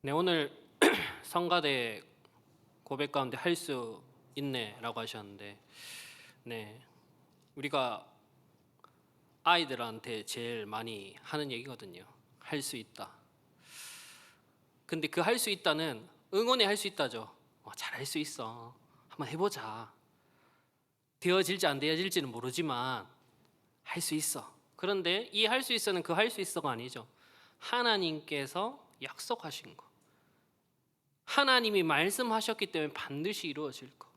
네 오늘 성가대 고백 가운데 할 수 있네라고 하셨는데 네 우리가 아이들한테 제일 많이 하는 얘기거든요. 할 수 있다. 근데 그 할 수 있다는 응원에 할 수 있다죠. 어, 잘할 수 있어. 한번 해보자. 되어질지 안 되어질지는 모르지만 할 수 있어. 그런데 이 할 수 있어는 그 할 수 있어가 아니죠. 하나님께서 약속하신 거. 하나님이 말씀하셨기 때문에 반드시 이루어질 거.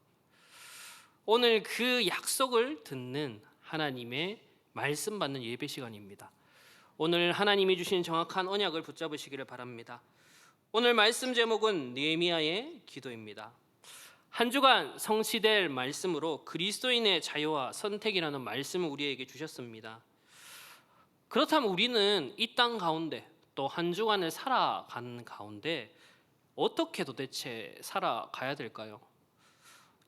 오늘 그 약속을 듣는 하나님의 말씀 받는 예배 시간입니다. 오늘 하나님이 주신 정확한 언약을 붙잡으시기를 바랍니다. 오늘 말씀 제목은 느헤미야의 기도입니다. 한 주간 성취될 말씀으로 그리스도인의 자유와 선택이라는 말씀을 우리에게 주셨습니다. 그렇다면 우리는 이 땅 가운데 또 한 주간을 살아가는 가운데 어떻게 도대체 살아가야 될까요?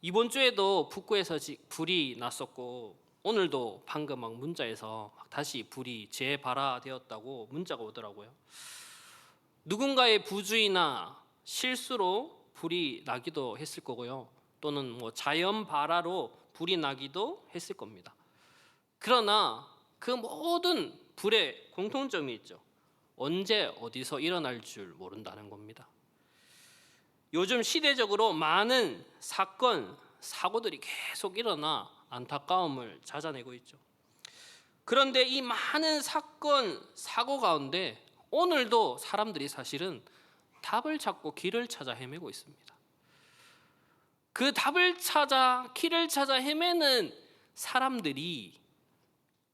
이번 주에도 북구에서 지- 불이 났었고 오늘도 방금 막 문자에서 막 다시 불이 재발화되었다고 문자가 오더라고요. 누군가의 부주의나 실수로 불이 나기도 했을 거고요. 또는 뭐 자연 발화로 불이 나기도 했을 겁니다. 그러나 그 모든 불의 공통점이 있죠. 언제 어디서 일어날 줄 모른다는 겁니다. 요즘 시대적으로 많은 사건, 사고들이 계속 일어나 안타까움을 찾아내고 있죠. 그런데 이 많은 사건, 사고 가운데 오늘도 사람들이 사실은 답을 찾고 길을 찾아 헤매고 있습니다. 그 답을 찾아 길을 찾아 헤매는 사람들이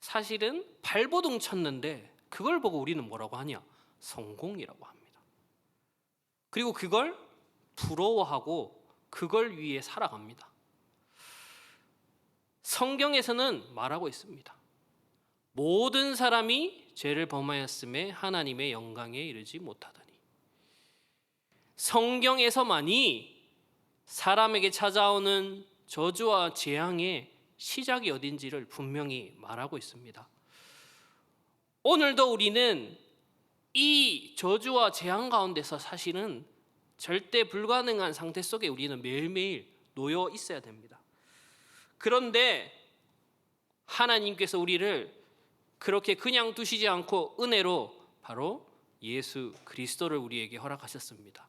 사실은 발버둥 쳤는데 그걸 보고 우리는 뭐라고 하냐? 성공이라고 합니다. 그리고 그걸 부러워하고 그걸 위해 살아갑니다. 성경에서는 말하고 있습니다. 모든 사람이 죄를 범하였음에 하나님의 영광에 이르지 못하더니 성경에서만이 사람에게 찾아오는 저주와 재앙의 시작이 어딘지를 분명히 말하고 있습니다. 오늘도 우리는 이 저주와 재앙 가운데서 사실은 절대 불가능한 상태 속에 우리는 매일매일 놓여 있어야 됩니다. 그런데 하나님께서 우리를 그렇게 그냥 두시지 않고 은혜로 바로 예수 그리스도를 우리에게 허락하셨습니다.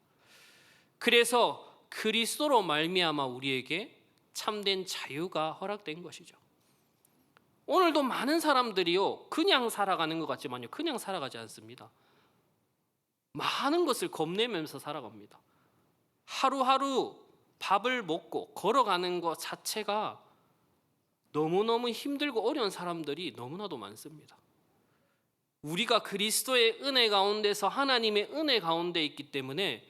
그래서 그리스도로 말미암아 우리에게 참된 자유가 허락된 것이죠. 오늘도 많은 사람들이요 그냥 살아가는 것 같지만요 그냥 살아가지 않습니다. 많은 것을 겁내면서 살아갑니다. 하루하루 밥을 먹고 걸어가는 것 자체가 너무너무 힘들고 어려운 사람들이 너무나도 많습니다. 우리가 그리스도의 은혜 가운데서 하나님의 은혜 가운데 있기 때문에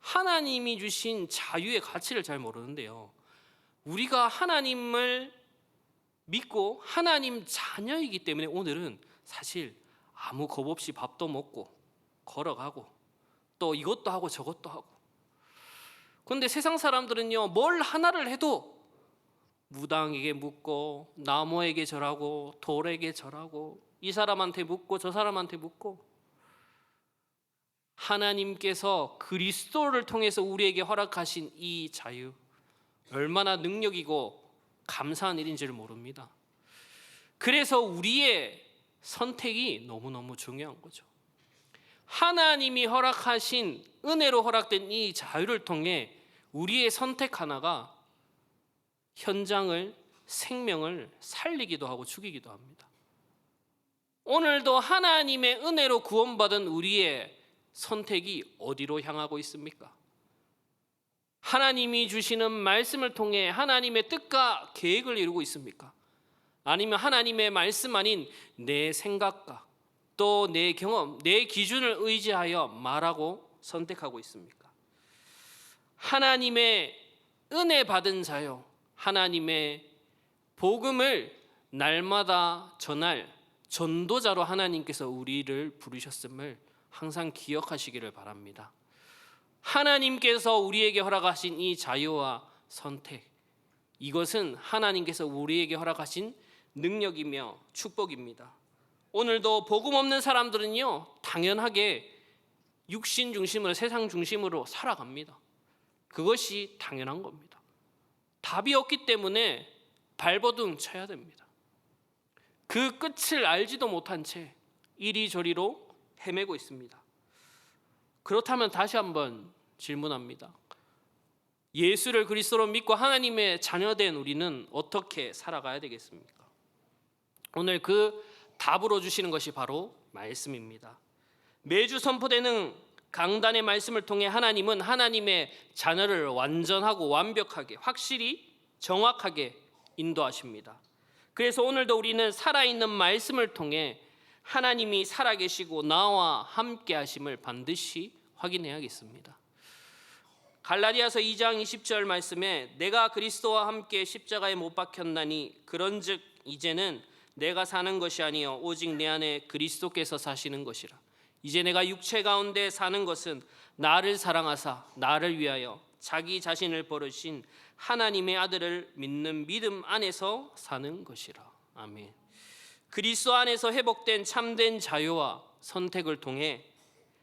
하나님이 주신 자유의 가치를 잘 모르는데요. 우리가 하나님을 믿고 하나님 자녀이기 때문에 오늘은 사실 아무 겁 없이 밥도 먹고 걸어가고 또 이것도 하고 저것도 하고 근데 세상 사람들은요 뭘 하나를 해도 무당에게 묻고 나무에게 절하고 돌에게 절하고 이 사람한테 묻고 저 사람한테 묻고 하나님께서 그리스도를 통해서 우리에게 허락하신 이 자유 얼마나 능력이고 감사한 일인지를 모릅니다. 그래서 우리의 선택이 너무너무 중요한 거죠. 하나님이 허락하신 은혜로 허락된 이 자유를 통해 우리의 선택 하나가 현장을 생명을 살리기도 하고 죽이기도 합니다. 오늘도 하나님의 은혜로 구원받은 우리의 선택이 어디로 향하고 있습니까? 하나님이 주시는 말씀을 통해 하나님의 뜻과 계획을 이루고 있습니까? 아니면 하나님의 말씀 아닌 내 생각과 또 내 경험, 내 기준을 의지하여 말하고 선택하고 있습니까? 하나님의 은혜 받은 자요. 하나님의 복음을 날마다 전할 전도자로 하나님께서 우리를 부르셨음을 항상 기억하시기를 바랍니다. 하나님께서 우리에게 허락하신 이 자유와 선택 이것은 하나님께서 우리에게 허락하신 능력이며 축복입니다. 오늘도 복음 없는 사람들은요 당연하게 육신 중심으로 세상 중심으로 살아갑니다. 그것이 당연한 겁니다. 답이 없기 때문에 발버둥 쳐야 됩니다. 그 끝을 알지도 못한 채 이리저리로 헤매고 있습니다. 그렇다면 다시 한번 질문합니다. 예수를 그리스도로 믿고 하나님의 자녀된 우리는 어떻게 살아가야 되겠습니까? 오늘 그 답으로 주시는 것이 바로 말씀입니다. 매주 선포되는 강단의 말씀을 통해 하나님은 하나님의 자녀를 완전하고 완벽하게 확실히 정확하게 인도하십니다. 그래서 오늘도 우리는 살아있는 말씀을 통해 하나님이 살아계시고 나와 함께 하심을 반드시 확인해야겠습니다. 갈라디아서 2장 20절 말씀에 내가 그리스도와 함께 십자가에 못 박혔나니 그런즉 이제는 내가 사는 것이 아니요 오직 내 안에 그리스도께서 사시는 것이라. 이제 내가 육체 가운데 사는 것은 나를 사랑하사 나를 위하여 자기 자신을 버리신 하나님의 아들을 믿는 믿음 안에서 사는 것이라. 아멘. 그리스도 안에서 회복된 참된 자유와 선택을 통해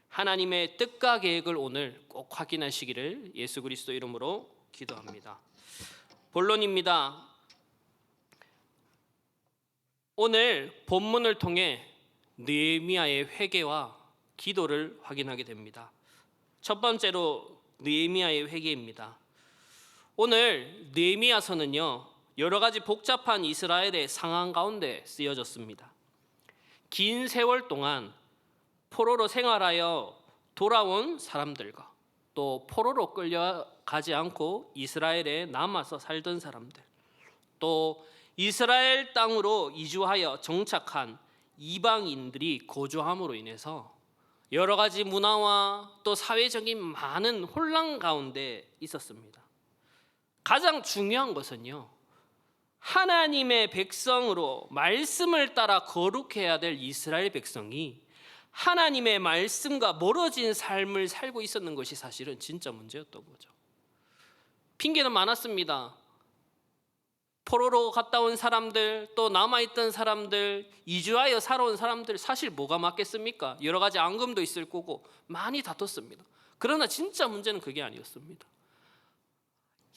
하나님의 뜻과 계획을 오늘 꼭 확인하시기를 예수 그리스도 이름으로 기도합니다. 본론입니다. 오늘 본문을 통해 느헤미야의 회개와 기도를 확인하게 됩니다. 첫 번째로 느헤미야의 회개입니다. 오늘 느헤미야서는요 여러 가지 복잡한 이스라엘의 상황 가운데 쓰여졌습니다. 긴 세월 동안 포로로 생활하여 돌아온 사람들과 또 포로로 끌려가지 않고 이스라엘에 남아서 살던 사람들 또 이스라엘 땅으로 이주하여 정착한 이방인들이 거주함으로 인해서 여러 가지 문화와 또 사회적인 많은 혼란 가운데 있었습니다. 가장 중요한 것은요. 하나님의 백성으로 말씀을 따라 거룩해야 될 이스라엘 백성이 하나님의 말씀과 멀어진 삶을 살고 있었는 것이 사실은 진짜 문제였던 거죠. 핑계는 많았습니다. 포로로 갔다 온 사람들, 또 남아있던 사람들, 이주하여 살아온 사람들 사실 뭐가 맞겠습니까? 여러 가지 앙금도 있을 거고 많이 다퉜습니다. 그러나 진짜 문제는 그게 아니었습니다.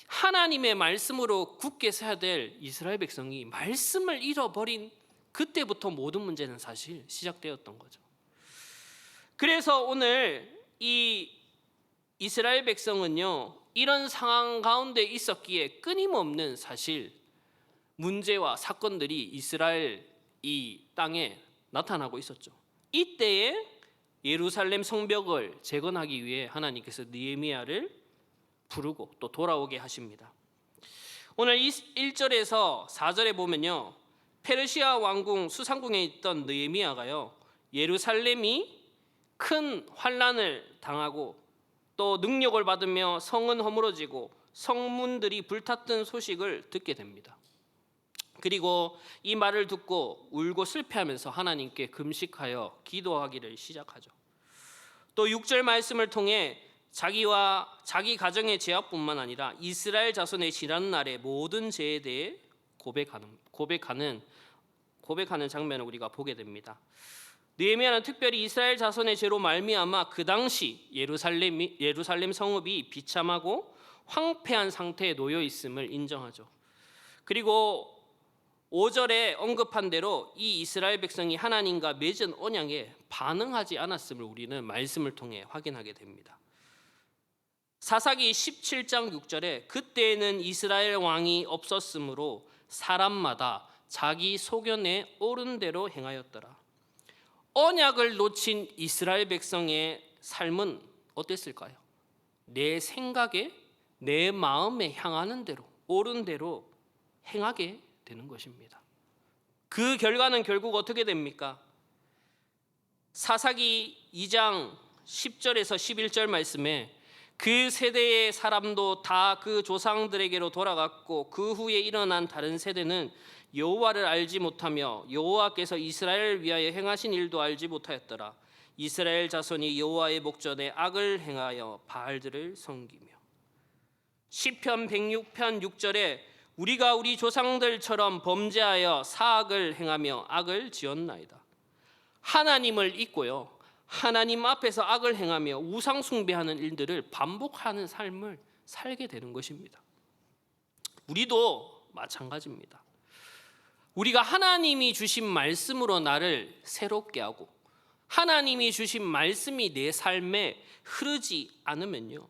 하나님의 말씀으로 굳게 서야 될 이스라엘 백성이 말씀을 잃어버린 그때부터 모든 문제는 사실 시작되었던 거죠. 그래서 오늘 이 이스라엘 백성은요 이런 상황 가운데 있었기에 끊임없는 사실 문제와 사건들이 이스라엘 이 땅에 나타나고 있었죠. 이때에 예루살렘 성벽을 재건하기 위해 하나님께서 느헤미야를 부르고 또 돌아오게 하십니다. 오늘 1절에서 4절에 보면요. 페르시아 왕궁 수상궁에 있던 느헤미야가요. 예루살렘이 큰 환란을 당하고 또 능력을 받으며 성은 허물어지고 성문들이 불탔던 소식을 듣게 됩니다. 그리고 이 말을 듣고 울고 슬퍼하면서 하나님께 금식하여 기도하기를 시작하죠. 또 6절 말씀을 통해 자기와 자기 가정의 죄악뿐만 아니라 이스라엘 자손의 지난 날의 모든 죄에 대해 고백하는 고백하는 고백하는 장면을 우리가 보게 됩니다. 느헤미야는 특별히 이스라엘 자손의 죄로 말미암아 그 당시 예루살렘 예루살렘 성읍이 비참하고 황폐한 상태에 놓여 있음을 인정하죠. 그리고 5절에 언급한 대로 이 이스라엘 백성이 하나님과 맺은 언약에 반응하지 않았음을 우리는 말씀을 통해 확인하게 됩니다. 사사기 17장 6절에 그때에는 이스라엘 왕이 없었으므로 사람마다 자기 소견에 옳은 대로 행하였더라. 언약을 놓친 이스라엘 백성의 삶은 어땠을까요? 내 생각에 내 마음에 향하는 대로 옳은 대로 행하게 되는 것입니다. 그 결과는 결국 어떻게 됩니까? 사사기 2장 10절에서 11절 말씀에 그 세대의 사람도 다 그 조상들에게로 돌아갔고 그 후에 일어난 다른 세대는 여호와를 알지 못하며 여호와께서 이스라엘을 위하여 행하신 일도 알지 못하였더라. 이스라엘 자손이 여호와의 목전에 악을 행하여 바알들을 섬기며 시편 106편 6절에 우리가 우리 조상들처럼 범죄하여 사악을 행하며 악을 지었나이다. 하나님을 잊고요. 하나님 앞에서 악을 행하며 우상 숭배하는 일들을 반복하는 삶을 살게 되는 것입니다. 우리도 마찬가지입니다. 우리가 하나님이 주신 말씀으로 나를 새롭게 하고 하나님이 주신 말씀이 내 삶에 흐르지 않으면요.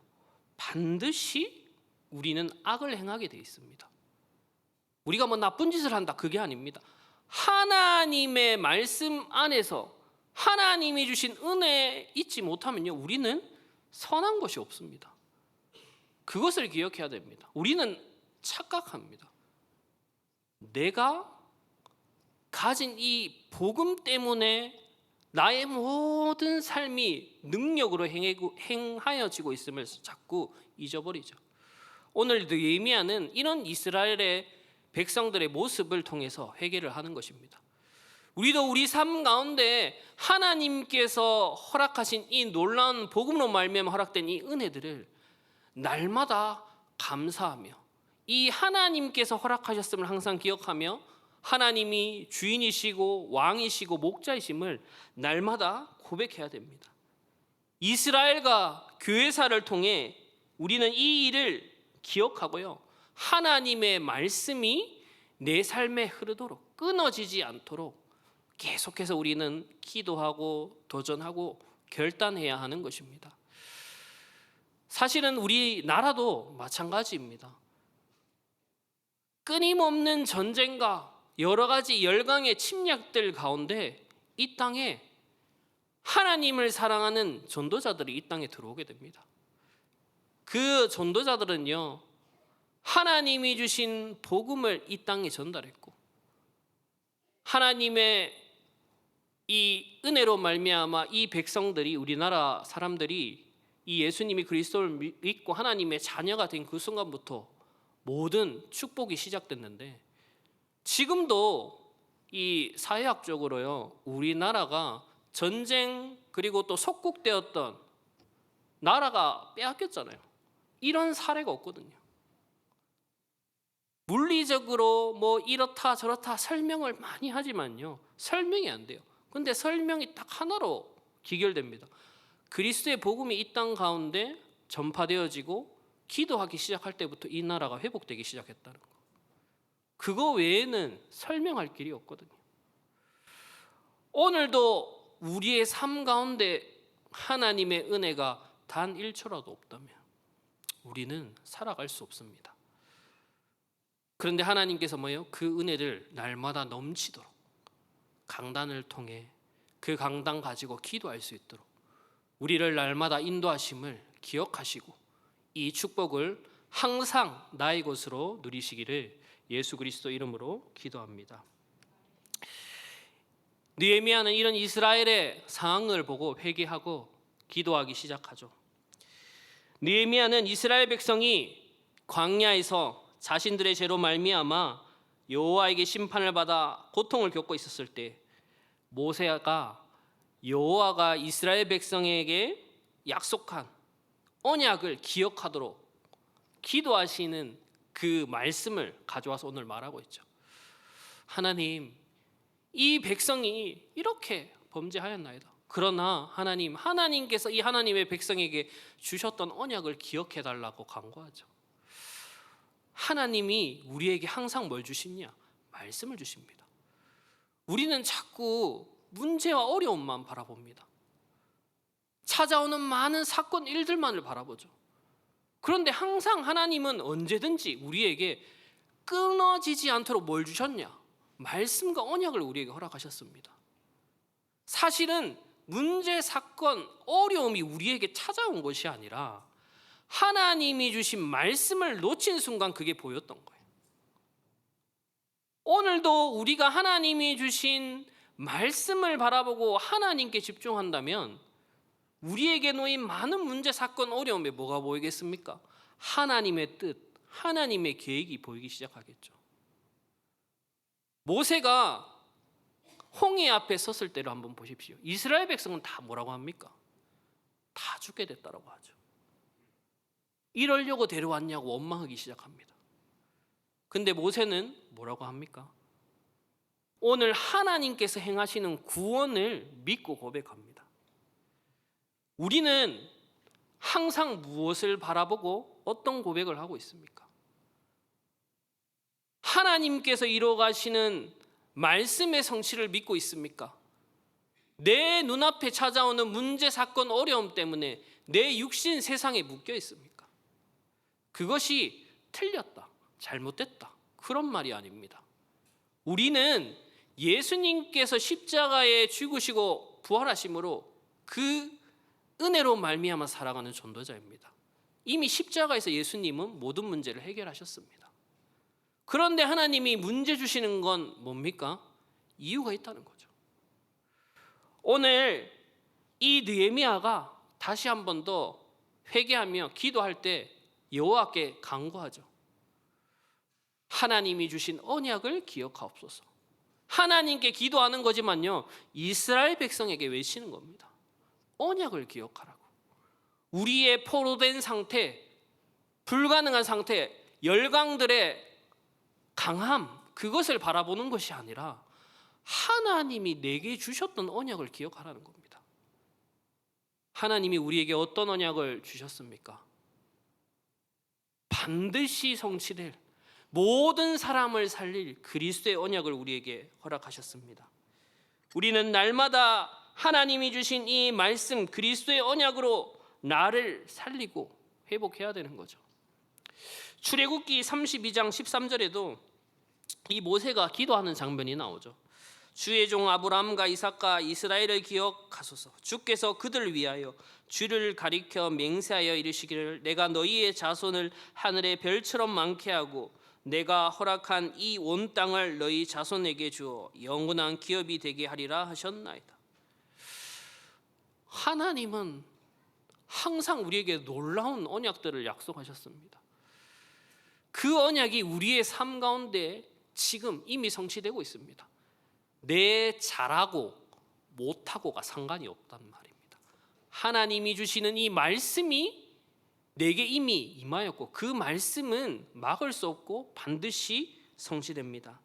반드시 우리는 악을 행하게 돼 있습니다. 우리가 뭐 나쁜 짓을 한다 그게 아닙니다. 하나님의 말씀 안에서 하나님이 주신 은혜 잊지 못하면요. 우리는 선한 것이 없습니다. 그것을 기억해야 됩니다. 우리는 착각합니다. 내가 가진 이 복음 때문에 나의 모든 삶이 능력으로 행하여지고 있음을 자꾸 잊어버리죠. 오늘 느헤미야는 이런 이스라엘의 백성들의 모습을 통해서 회개를 하는 것입니다. 우리도 우리 삶 가운데 하나님께서 허락하신 이 놀라운 복음으로 말미암아 허락된 이 은혜들을 날마다 감사하며 이 하나님께서 허락하셨음을 항상 기억하며 하나님이 주인이시고 왕이시고 목자이심을 날마다 고백해야 됩니다. 이스라엘과 교회사를 통해 우리는 이 일을 기억하고요. 하나님의 말씀이 내 삶에 흐르도록 끊어지지 않도록 계속해서 우리는 기도하고 도전하고 결단해야 하는 것입니다. 사실은 우리나라도 마찬가지입니다. 끊임없는 전쟁과 여러 가지 열강의 침략들 가운데 이 땅에 하나님을 사랑하는 전도자들이 이 땅에 들어오게 됩니다. 그 전도자들은요, 하나님이 주신 복음을 이 땅에 전달했고, 하나님의 이 은혜로 말미암아 이 백성들이 우리나라 사람들이 이 예수님이 그리스도를 믿고 하나님의 자녀가 된 그 순간부터 모든 축복이 시작됐는데 지금도 이 사회학적으로요 우리나라가 전쟁 그리고 또 속국되었던 나라가 빼앗겼잖아요. 이런 사례가 없거든요. 물리적으로 뭐 이렇다 저렇다 설명을 많이 하지만요 설명이 안 돼요. 근데 설명이 딱 하나로 기결됩니다. 그리스도의 복음이 이 땅 가운데 전파되어지고 기도하기 시작할 때부터 이 나라가 회복되기 시작했다는 거. 그거 외에는 설명할 길이 없거든요. 오늘도 우리의 삶 가운데 하나님의 은혜가 단 1초라도 없다면 우리는 살아갈 수 없습니다. 그런데 하나님께서 뭐예요? 그 은혜를 날마다 넘치도록 강단을 통해 그 강단 가지고 기도할 수 있도록 우리를 날마다 인도하심을 기억하시고 이 축복을 항상 나의 것으로 누리시기를 예수 그리스도 이름으로 기도합니다. 느헤미야는 이런 이스라엘의 상황을 보고 회개하고 기도하기 시작하죠. 느헤미야는 이스라엘 백성이 광야에서 자신들의 죄로 말미암아 여호와에게 심판을 받아 고통을 겪고 있었을 때 모세가 여호와가 이스라엘 백성에게 약속한 언약을 기억하도록 기도하시는 그 말씀을 가져와서 오늘 말하고 있죠. 하나님, 이 백성이 이렇게 범죄하였나이다. 그러나 하나님, 하나님께서 이 하나님의 백성에게 주셨던 언약을 기억해 달라고 간구하죠. 하나님이 우리에게 항상 뭘 주시냐? 말씀을 주십니다. 우리는 자꾸 문제와 어려움만 바라봅니다. 찾아오는 많은 사건 일들만을 바라보죠. 그런데 항상 하나님은 언제든지 우리에게 끊어지지 않도록 뭘 주셨냐? 말씀과 언약을 우리에게 허락하셨습니다. 사실은 문제, 사건, 어려움이 우리에게 찾아온 것이 아니라 하나님이 주신 말씀을 놓친 순간 그게 보였던 거예요. 오늘도 우리가 하나님이 주신 말씀을 바라보고 하나님께 집중한다면 우리에게 놓인 많은 문제, 사건, 어려움에 뭐가 보이겠습니까? 하나님의 뜻, 하나님의 계획이 보이기 시작하겠죠. 모세가 홍해 앞에 섰을 때를 한번 보십시오. 이스라엘 백성은 다 뭐라고 합니까? 다 죽게 됐다라고 하죠. 이러려고 데려왔냐고 원망하기 시작합니다. 근데 모세는 뭐라고 합니까? 오늘 하나님께서 행하시는 구원을 믿고 고백합니다. 우리는 항상 무엇을 바라보고 어떤 고백을 하고 있습니까? 하나님께서 이루어 가시는 말씀의 성취를 믿고 있습니까? 내 눈앞에 찾아오는 문제, 사건, 어려움 때문에 내 육신 세상에 묶여 있습니까? 그것이 틀렸다, 잘못됐다. 그런 말이 아닙니다. 우리는 예수님께서 십자가에 죽으시고 부활하심으로 그 은혜로 말미암아 살아가는 전도자입니다. 이미 십자가에서 예수님은 모든 문제를 해결하셨습니다. 그런데 하나님이 문제 주시는 건 뭡니까? 이유가 있다는 거죠. 오늘 이 느헤미야가 다시 한 번 더 회개하며 기도할 때 여호와께 간구하죠. 하나님이 주신 언약을 기억하옵소서. 하나님께 기도하는 거지만요. 이스라엘 백성에게 외치는 겁니다. 언약을 기억하라고. 우리의 포로된 상태, 불가능한 상태, 열강들의 강함, 그것을 바라보는 것이 아니라 하나님이 내게 주셨던 언약을 기억하라는 겁니다. 하나님이 우리에게 어떤 언약을 주셨습니까? 반드시 성취될 모든 사람을 살릴 그리스도의 언약을 우리에게 허락하셨습니다. 우리는 날마다 하나님이 주신 이 말씀 그리스도의 언약으로 나를 살리고 회복해야 되는 거죠. 출애굽기 32장 13절에도 이 모세가 기도하는 장면이 나오죠. 주의 종 아브라함과 이삭과 이스라엘을 기억하소서. 주께서 그들을 위하여 주를 가리켜 맹세하여 이르시기를 내가 너희의 자손을 하늘의 별처럼 많게 하고 내가 허락한 이 온 땅을 너희 자손에게 주어 영원한 기업이 되게 하리라 하셨나이다. 하나님은 항상 우리에게 놀라운 언약들을 약속하셨습니다. 그 언약이 우리의 삶 가운데 지금 이미 성취되고 있습니다. 내 잘하고 못하고가 상관이 없단 말입니다. 하나님이 주시는 이 말씀이 내게 이미 임하였고 그 말씀은 막을 수 없고 반드시 성취됩니다.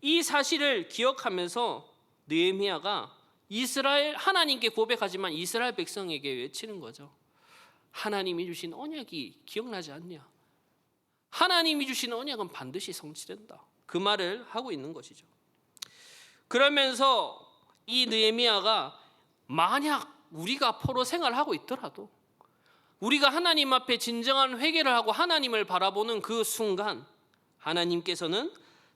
이 사실을 기억하면서 느헤미야가 이스라엘 하나님께 고백하지만 이스라엘 백성에게 외치는 거죠. 하나님이 주신 언약이 기억나지 않냐? 하나님이 주신 언약은 반드시 성취된다. 그 말을 하고 있는 것이죠. 그러면서 이 느헤미야가 만약 우리가 포로 생활하고 있더라도 우리가 하나님 앞에 진정한 회개를 하고 하나님을 바라보는 그 순간 하나님께서는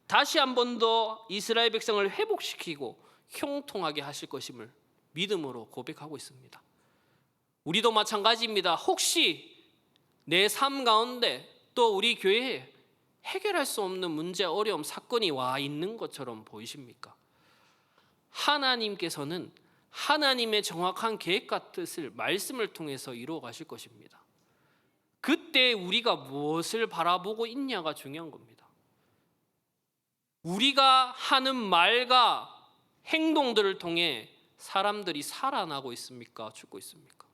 다시 한 번 더 이스라엘 백성을 회복시키고 형통하게 하실 것임을 믿음으로 고백하고 있습니다. 우리도 마찬가지입니다. 혹시 내 삶 가운데 또 우리 교회에 해결할 수 없는 문제, 어려움, 사건이 와 있는 것처럼 보이십니까? 하나님께서는 하나님의 정확한 계획과 뜻을 말씀을 통해서 이루어 가실 것입니다. 그때 우리가 무엇을 바라보고 있냐가 중요한 겁니다. 우리가 하는 말과 행동들을 통해 사람들이 살아나고 있습니까? 죽고 있습니까?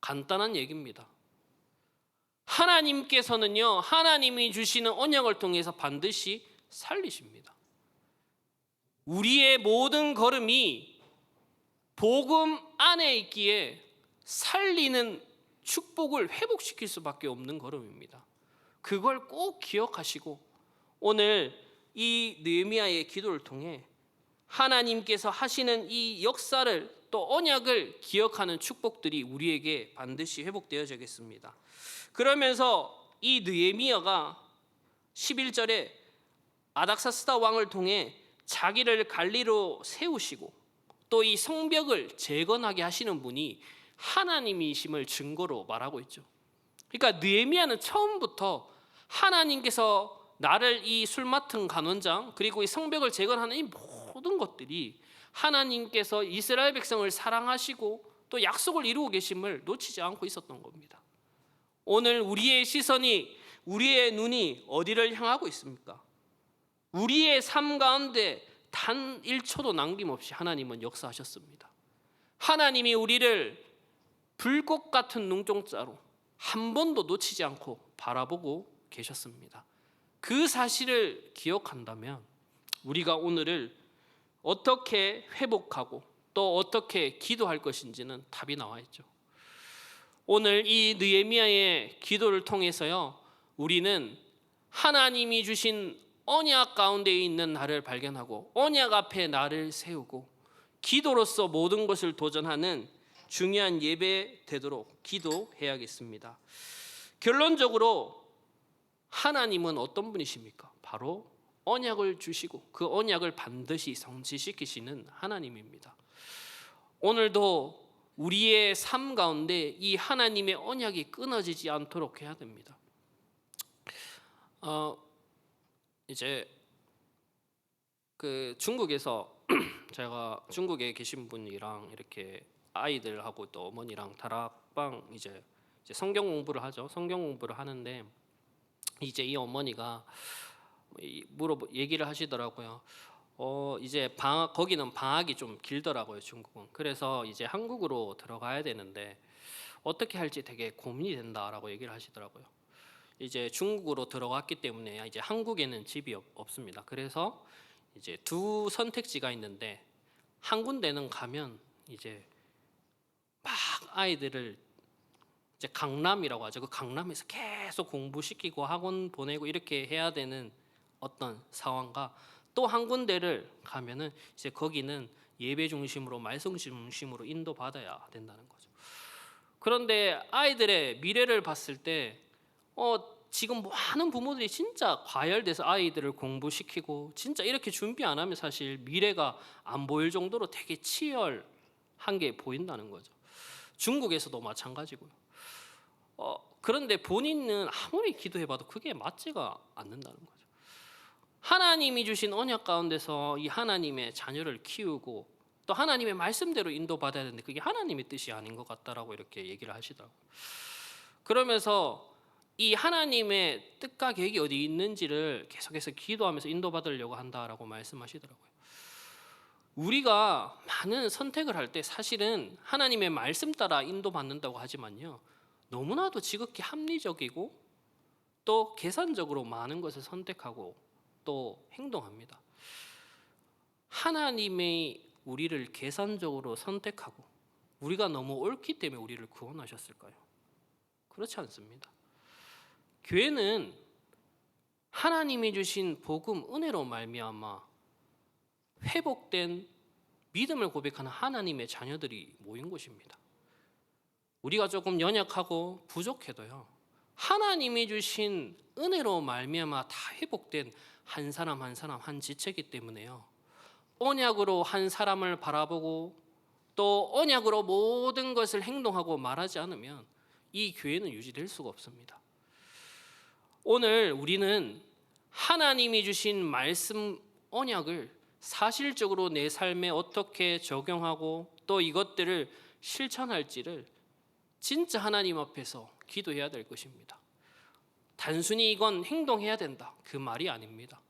간단한 얘기입니다. 하나님께서는요, 하나님이 주시는 언약을 통해서 반드시 살리십니다. 우리의 모든 걸음이 복음 안에 있기에 살리는 축복을 회복시킬 수밖에 없는 걸음입니다. 그걸 꼭 기억하시고 오늘 이 느헤미야의 기도를 통해 하나님께서 하시는 이 역사를 또 언약을 기억하는 축복들이 우리에게 반드시 회복되어지겠습니다. 그러면서 이 느헤미야가 11절에 아닥사스다 왕을 통해 자기를 관리로 세우시고 또 이 성벽을 재건하게 하시는 분이 하나님이심을 증거로 말하고 있죠. 그러니까 느헤미야는 처음부터 하나님께서 나를 이 술 맡은 간원장 그리고 이 성벽을 재건하는 이 모든 것들이 하나님께서 이스라엘 백성을 사랑하시고 또 약속을 이루고 계심을 놓치지 않고 있었던 겁니다. 오늘 우리의 시선이 우리의 눈이 어디를 향하고 있습니까? 우리의 삶 가운데 단 1초도 남김없이 하나님은 역사하셨습니다. 하나님이 우리를 불꽃 같은 눈동자로 한 번도 놓치지 않고 바라보고 계셨습니다. 그 사실을 기억한다면 우리가 오늘을 어떻게 회복하고 또 어떻게 기도할 것인지는 답이 나와 있죠. 오늘 이 느헤미야의 기도를 통해서요. 우리는 하나님이 주신 언약 가운데 있는 나를 발견하고 언약 앞에 나를 세우고 기도로서 모든 것을 도전하는 중요한 예배 되도록 기도해야겠습니다. 결론적으로 하나님은 어떤 분이십니까? 바로 언약을 주시고 그 언약을 반드시 성취시키시는 하나님입니다. 오늘도 우리의 삶 가운데 이 하나님의 언약이 끊어지지 않도록 해야 됩니다. 어 이제 그 중국에서 제가 중국에 계신 분이랑 이렇게 아이들하고 또 어머니랑 다락방 이제 이제 성경 공부를 하죠. 성경 공부를 하는데 이제 이 어머니가 이 물어 얘기를 하시더라고요. 어 이제 방학 거기는 방학이 좀 길더라고요 중국은. 그래서 이제 한국으로 들어가야 되는데 어떻게 할지 되게 고민이 된다라고 얘기를 하시더라고요. 이제 중국으로 들어갔기 때문에 이제 한국에는 집이 없, 없습니다. 그래서 이제 두 선택지가 있는데 한 군데는 가면 이제 막 아이들을 이제 강남이라고 하죠. 그 강남에서 계속 공부시키고 학원 보내고 이렇게 해야 되는 어떤 상황과 또 한 군데를 가면은 이제 거기는 예배 중심으로 말씀 중심으로 인도 받아야 된다는 거죠. 그런데 아이들의 미래를 봤을 때 어, 지금 많은 부모들이 진짜 과열돼서 아이들을 공부시키고 진짜 이렇게 준비 안 하면 사실 미래가 안 보일 정도로 되게 치열한 게 보인다는 거죠. 중국에서도 마찬가지고요. 어, 그런데 본인은 아무리 기도해봐도 그게 맞지가 않는다는 거죠. 하나님이 주신 언약 가운데서 이 하나님의 자녀를 키우고 또 하나님의 말씀대로 인도받아야 되는데 그게 하나님의 뜻이 아닌 것 같다라고 이렇게 얘기를 하시더라고요. 그러면서 이 하나님의 뜻과 계획이 어디 있는지를 계속해서 기도하면서 인도받으려고 한다라고 말씀하시더라고요. 우리가 많은 선택을 할 때 사실은 하나님의 말씀 따라 인도받는다고 하지만요. 너무나도 지극히 합리적이고 또 계산적으로 많은 것을 선택하고 또 행동합니다. 하나님의 우리를 계산적으로 선택하고 우리가 너무 옳기 때문에 우리를 구원하셨을까요? 그렇지 않습니다. 교회는 하나님이 주신 복음 은혜로 말미암아 회복된 믿음을 고백하는 하나님의 자녀들이 모인 곳입니다. 우리가 조금 연약하고 부족해도요. 하나님이 주신 은혜로 말미암아 다 회복된 한 사람 한 사람 한 지체이기 때문에요. 언약으로 한 사람을 바라보고 또 언약으로 모든 것을 행동하고 말하지 않으면 이 교회는 유지될 수가 없습니다. 오늘 우리는 하나님이 주신 말씀 언약을 사실적으로 내 삶에 어떻게 적용하고 또 이것들을 실천할지를 진짜 하나님 앞에서 기도해야 될 것입니다. 단순히 이건 행동해야 된다. 그 말이 아닙니다.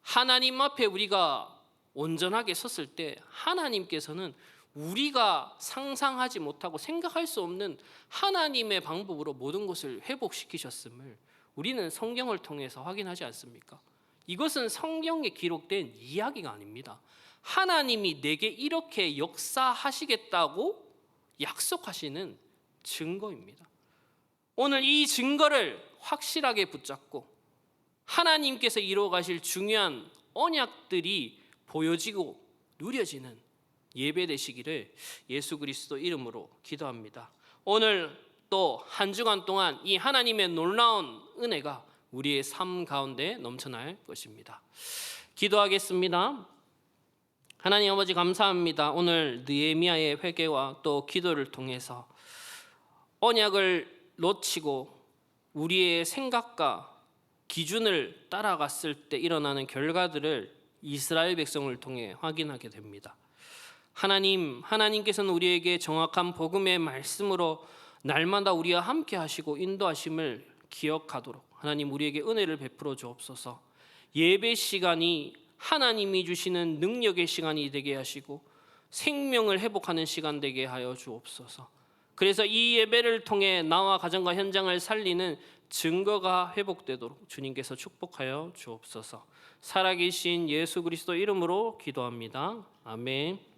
하나님 앞에 우리가 온전하게 섰을 때 하나님께서는 우리가 상상하지 못하고 생각할 수 없는 하나님의 방법으로 모든 것을 회복시키셨음을 우리는 성경을 통해서 확인하지 않습니까? 이것은 성경에 기록된 이야기가 아닙니다. 하나님이 내게 이렇게 역사하시겠다고 약속하시는 증거입니다. 오늘 이 증거를 확실하게 붙잡고 하나님께서 이루어 가실 중요한 언약들이 보여지고 누려지는 예배 되시기를 예수 그리스도 이름으로 기도합니다. 오늘 또 한 주간 동안 이 하나님의 놀라운 은혜가 우리의 삶 가운데 넘쳐날 것입니다. 기도하겠습니다. 하나님 아버지 감사합니다. 오늘 느헤미야의 회개와 또 기도를 통해서 언약을 놓치고 우리의 생각과 기준을 따라갔을 때 일어나는 결과들을 이스라엘 백성을 통해 확인하게 됩니다. 하나님, 하나님께서는 우리에게 정확한 복음의 말씀으로 날마다 우리와 함께 하시고 인도하심을 기억하도록 하나님 우리에게 은혜를 베풀어 주옵소서. 예배 시간이 하나님이 주시는 능력의 시간이 되게 하시고 생명을 회복하는 시간 되게 하여 주옵소서. 그래서 이 예배를 통해 나와 가정과 현장을 살리는 증거가 회복되도록 주님께서 축복하여 주옵소서. 살아계신 예수 그리스도 이름으로 기도합니다. 아멘.